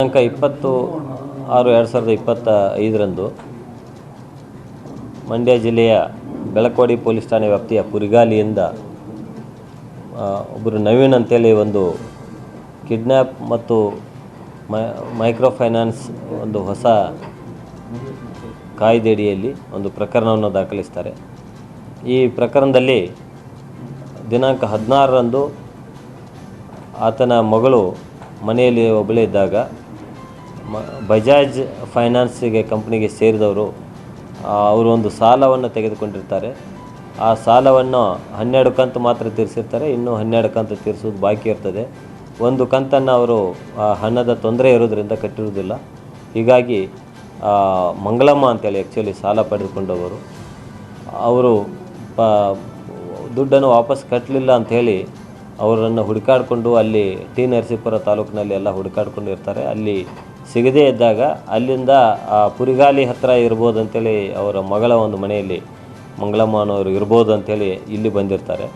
ದಿನಾಂಕ ಇಪ್ಪತ್ತು ಆರು ಎರಡು ಸಾವಿರದ ಇಪ್ಪತ್ತ ಐದರಂದು ಮಂಡ್ಯ ಜಿಲ್ಲೆಯ ಬೆಳಕೋಡಿ ಪೊಲೀಸ್ ಠಾಣೆ ವ್ಯಾಪ್ತಿಯ ಪುರಿಗಾಲಿಯಿಂದ ಒಬ್ಬರು ನವೀನ್ ಅಂತೇಳಿ ಒಂದು ಕಿಡ್ನ್ಯಾಪ್ ಮತ್ತು ಮೈಕ್ರೋ ಫೈನಾನ್ಸ್ ಒಂದು ಹೊಸ ಕಾಯ್ದೆಯಡಿಯಲ್ಲಿ ಒಂದು ಪ್ರಕರಣವನ್ನು ದಾಖಲಿಸ್ತಾರೆ. ಈ ಪ್ರಕರಣದಲ್ಲಿ ದಿನಾಂಕ ಹದಿನಾರರಂದು ಆತನ ಮಗಳು ಮನೆಯಲ್ಲಿ ಒಬ್ಬಳೇ ಇದ್ದಾಗ ಮ, ಬಜಾಜ್ ಫೈನಾನ್ಸಿಗೆ ಕಂಪ್ನಿಗೆ ಸೇರಿದವರು ಅವರು ಒಂದು ಸಾಲವನ್ನು ತೆಗೆದುಕೊಂಡಿರ್ತಾರೆ. ಆ ಸಾಲವನ್ನು ಹನ್ನೆರಡು ಕಂತು ಮಾತ್ರ ತೀರಿಸಿರ್ತಾರೆ, ಇನ್ನೂ ಹನ್ನೆರಡು ಕಂತು ತೀರಿಸೋದು ಬಾಕಿ ಇರ್ತದೆ. ಒಂದು ಕಂತನ್ನು ಅವರು ಹಣದ ತೊಂದರೆ ಇರೋದ್ರಿಂದ ಕಟ್ಟಿರುವುದಿಲ್ಲ. ಹೀಗಾಗಿ ಮಂಗಳಮ್ಮ ಅಂತೇಳಿ ಆ್ಯಕ್ಚುಲಿ ಸಾಲ ಪಡೆದುಕೊಂಡವರು, ಅವರು ಪ, ದುಡ್ಡನ್ನು ವಾಪಸ್ ಕಟ್ಟಲಿಲ್ಲ ಅಂಥೇಳಿ ಅವರನ್ನು ಹುಡುಕಾಡಿಕೊಂಡು ಅಲ್ಲಿ ಟಿ ನರಸೀಪುರ ತಾಲೂಕಿನಲ್ಲಿ ಎಲ್ಲ ಹುಡುಕಾಡ್ಕೊಂಡು ಇರ್ತಾರೆ. ಅಲ್ಲಿ ಸಿಗದೇ ಇದ್ದಾಗ ಅಲ್ಲಿಂದ ಆ ಪುರಿಗಾಲಿ ಹತ್ತಿರ ಇರ್ಬೋದು ಅಂತೇಳಿ ಅವರ ಮಗಳ ಒಂದು ಮನೆಯಲ್ಲಿ ಮಂಗಳಮ್ಮ ಅನ್ನೋರು ಇರ್ಬೋದು ಅಂತೇಳಿ ಇಲ್ಲಿ ಬಂದಿರ್ತಾರೆ.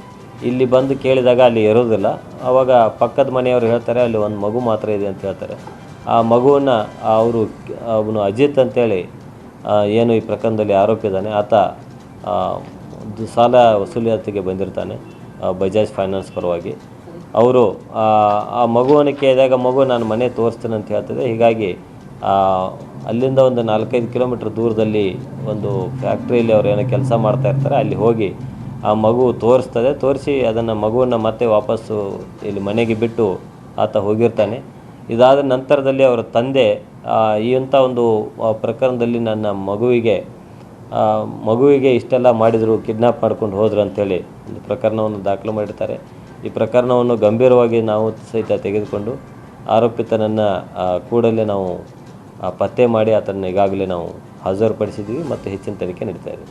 ಇಲ್ಲಿ ಬಂದು ಕೇಳಿದಾಗ ಅಲ್ಲಿ ಇರೋದಿಲ್ಲ. ಆವಾಗ ಪಕ್ಕದ ಮನೆಯವರು ಹೇಳ್ತಾರೆ, ಅಲ್ಲಿ ಒಂದು ಮಗು ಮಾತ್ರ ಇದೆ ಅಂತ ಹೇಳ್ತಾರೆ. ಆ ಮಗುವನ್ನು ಅವರು ಅವನು ಅಜಿತ್ ಅಂತೇಳಿ ಏನು ಈ ಪ್ರಕರಣದಲ್ಲಿ ಆರೋಪಿ ಇದ್ದಾನೆ ಆತ ಸಾಲ ವಸೂಲಿಯಾತಿಗೆ ಬಂದಿರ್ತಾನೆ ಬಜಾಜ್ ಫೈನಾನ್ಸ್ ಪರವಾಗಿ. ಅವರು, ಆ ಮಗುವನ್ನು ಕೇಳಿದಾಗ, ಮಗು, ನಾನು ಮನೆ ತೋರಿಸ್ತೇನೆ ಅಂತ ಹೇಳ್ತದೆ ಹೀಗಾಗಿ ಅಲ್ಲಿಂದ ಒಂದು ನಾಲ್ಕೈದು ಕಿಲೋಮೀಟ್ರ್ ದೂರದಲ್ಲಿ ಒಂದು ಫ್ಯಾಕ್ಟ್ರಿಯಲ್ಲಿ ಅವ್ರು ಏನೋ ಕೆಲಸ ಮಾಡ್ತಾ ಇರ್ತಾರೆ. ಅಲ್ಲಿ ಹೋಗಿ ಆ ಮಗು ತೋರಿಸ್ತದೆ. ತೋರಿಸಿ ಅದನ್ನು ಮಗುವನ್ನು ಮತ್ತೆ ವಾಪಸ್ಸು ಇಲ್ಲಿ ಮನೆಗೆ ಬಿಟ್ಟು ಆತ ಹೋಗಿರ್ತಾನೆ. ಇದಾದ ನಂತರದಲ್ಲಿ ಅವರ ತಂದೆ ಈ ಅಂಥ ಒಂದು ಪ್ರಕರಣದಲ್ಲಿ ನನ್ನ ಮಗುವಿಗೆ ಮಗುವಿಗೆ ಇಷ್ಟೆಲ್ಲ ಮಾಡಿದರು, ಕಿಡ್ನಾಪ್ ಮಾಡ್ಕೊಂಡು ಹೋದ್ರು ಅಂಥೇಳಿ ಒಂದು ಪ್ರಕರಣವನ್ನು ದಾಖಲು ಮಾಡಿರ್ತಾರೆ. ಈ ಪ್ರಕರಣವನ್ನು ಗಂಭೀರವಾಗಿ ನಾವು ಸಹಿತ ತೆಗೆದುಕೊಂಡು ಆರೋಪಿತನನ್ನು ಕೂಡಲೇ ನಾವು ಪತ್ತೆ ಮಾಡಿ ಆತನ ಈಗಾಗಲೇ ನಾವು ಹಾಜರುಪಡಿಸಿದ್ವಿ ಮತ್ತು ಹೆಚ್ಚಿನ ತನಿಖೆ ನಡೀತಾ ಇದೆ.